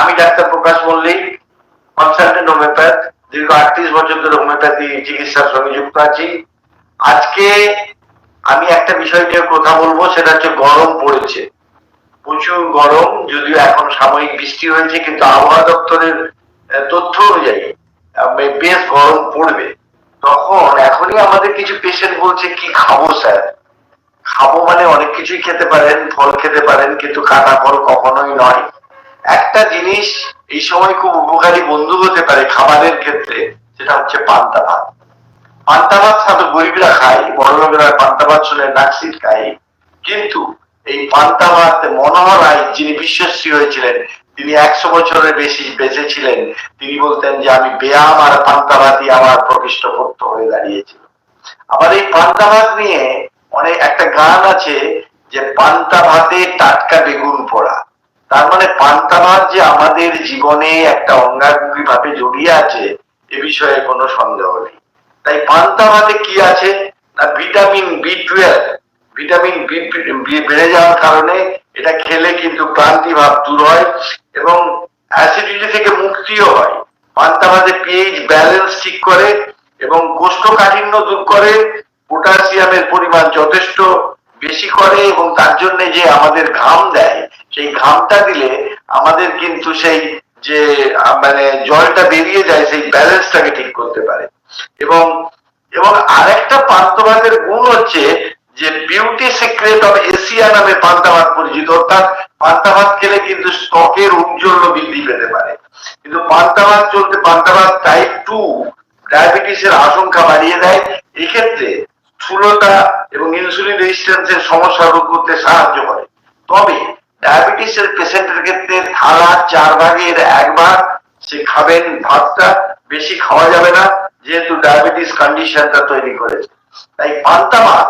আমি doctor Prakash Mallick consultant homeopath, দীর্ঘ আটত্রিশ বছর ধরে হোমিওপ্যাথি চিকিৎসার সঙ্গে যুক্ত আছি। আজকে আমি একটা বিষয় নিয়ে কথা বলব, সেটা হচ্ছে গরম পড়েছে। প্রচুর গরম, যদিও এখন সাময়িক বৃষ্টি হয়েছে, কিন্তু আবহাওয়া দপ্তরের তথ্য অনুযায়ী বেশ গরম পড়বে। তখন এখনই আমাদের কিছু পেশেন্ট বলছে, কি খাব স্যার? খাব মানে অনেক কিছুই খেতে পারেন, ফল খেতে পারেন, কিন্তু কাটা ফল কখনোই নয়। একটা জিনিস এই সময় খুব উপকারী বন্ধু হতে পারে খাবারের ক্ষেত্রে, সেটা হচ্ছে পান্তা ভাত। পান্তা ভাত সাথে গরিবরা খায় বড় লোকেরা পান্তা ভাত শুনে নাকশিট খায়। কিন্তু এই পান্তা ভাত মনোহর রায় যিনি বিশ্বশ্রী হয়েছিলেন, তিনি একশো বছরের বেশি বেঁচে ছিলেন তিনি বলতেন যে, আমি ব্যায়াম আর পান্তা ভাতই আমার প্রকৃষ্ট পথ্য হয়ে দাঁড়িয়েছিল। আবার এই পান্তা ভাত নিয়ে অনেক একটা গান আছে যে, পান্তা ভাতে টাটকা বেগুন পোড়া। তার মানে পান্তা যে আমাদের জীবনে একটা অঙ্গাঙ্গি ভাবে জড়িয়ে আছে, এ বিষয়ে কোনো সন্দেহ নেই। তাই পান্তা ভাতে কি আছে? না, vitamin B twelve. Vitamin B বেড়ে যাওয়ার কারণে এটা খেলে কিন্তু ক্লান্তি ভাব দূর হয় এবং অ্যাসিডিটি থেকে মুক্তিও হয়। পান্তা ভাতে পিএইচ ব্যালেন্স ঠিক করে এবং কোষ্ঠকাঠিন্য দূর করে পটাশিয়ামের পরিমাণ যথেষ্ট বেশি করে এবং তার জন্য যে আমাদের ঘাম দেয় সেই ঘামটা দিলে আমাদের কিন্তু সেই যে মানে জলটা বেরিয়ে যায়, সেই ব্যালেন্সটাকে ঠিক করতে পারে। এবং এবং আরেকটা পান্তা ভাতের গুণ হচ্ছে যে বিউটি সিক্রেট অফ এশিয়া নামে পান্তাভাত পরিচিত। অর্থাৎ পান্তাভাত খেলে কিন্তু স্টকের উজ্জ্বল্য বৃদ্ধি পেতে পারে। কিন্তু পান্তাভাত চলতে পান্তা ভাত টাইপ টু ডায়াবেটিসের আশঙ্কা বাড়িয়ে দেয়। এক্ষেত্রে স্থূলতা এবং ইনসুলিন রেজিস্ট্যান্সের সমস্যা রোধ করতে সাহায্য করে। তবে ডায়াবেটিসের পেশেন্টের ক্ষেত্রে থালা চার ভাগের এক ভাগ, সে খাবেন ভাতটা, বেশি খাওয়া যাবে না, যেহেতু ডায়াবেটিস কন্ডিশনটা তৈরি করেছে। তাই পান্তা ভাত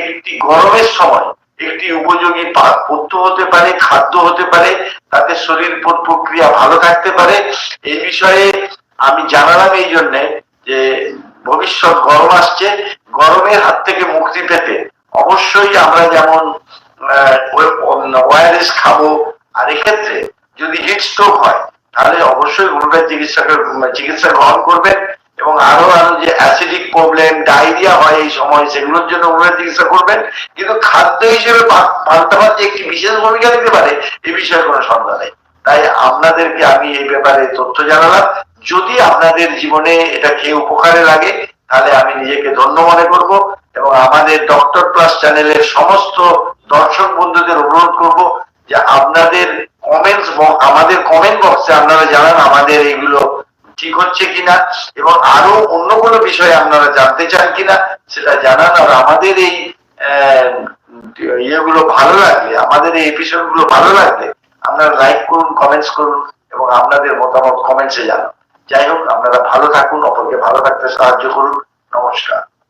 একটি গরমের সময় একটি উপযোগী পথ্য হতে পারে, খাদ্য হতে পারে, তাতে শরীর প্রক্রিয়া ভালো থাকতে পারে। এই বিষয়ে আমি জানালাম এই জন্যে যে ভবিষ্যৎ গরম আসছে, গরমের হাত থেকে মুক্তি পেতে অবশ্যই আমরা যেমন ওয়ারেস খাব। আর এক্ষেত্রে যদি হিট স্ট্রোক হয়, তাহলে অবশ্যই হোমিওপ্যাথ চিকিৎসকের, চিকিৎসা গ্রহণ করবেন। এবং আরও আরও যে অ্যাসিডিক প্রবলেম ডায়রিয়া হয় এই সময়, সেগুলোর জন্য হোমিওপ্যাথ চিকিৎসা করবেন। কিন্তু খাদ্য হিসেবে পা- পান্তা যে একটি বিশেষ ভূমিকা নিতে পারে, এ বিষয়ে কোনো সন্দেহ নেই। তাই আপনাদেরকে আমি এই ব্যাপারে তথ্য জানালাম। যদি আপনাদের জীবনে এটা খেয়ে উপকারে লাগে, তাহলে আমি নিজেকে ধন্য মনে করব। এবং আমাদের ডক্টর প্লাস চ্যানেলের সমস্ত দর্শক বন্ধুদের অনুরোধ করব যে আপনাদের কমেন্টস আমাদের কমেন্ট বক্সে আপনারা জানান আমাদের এইগুলো ঠিক হচ্ছে কিনা এবং আরও অন্য কোনো বিষয়ে আপনারা জানতে চান কিনা সেটা জানান আর আমাদের এই ইয়েগুলো ভালো লাগলে, আমাদের এই এপিসোডগুলো ভালো লাগলে আপনারা লাইক করুন কমেন্টস করুন এবং আপনাদের মতামত কমেন্টসে জানান। যাই হোক, আপনারা ভালো থাকুন, অপরকে ভালো থাকতে সাহায্য করুন। নমস্কার।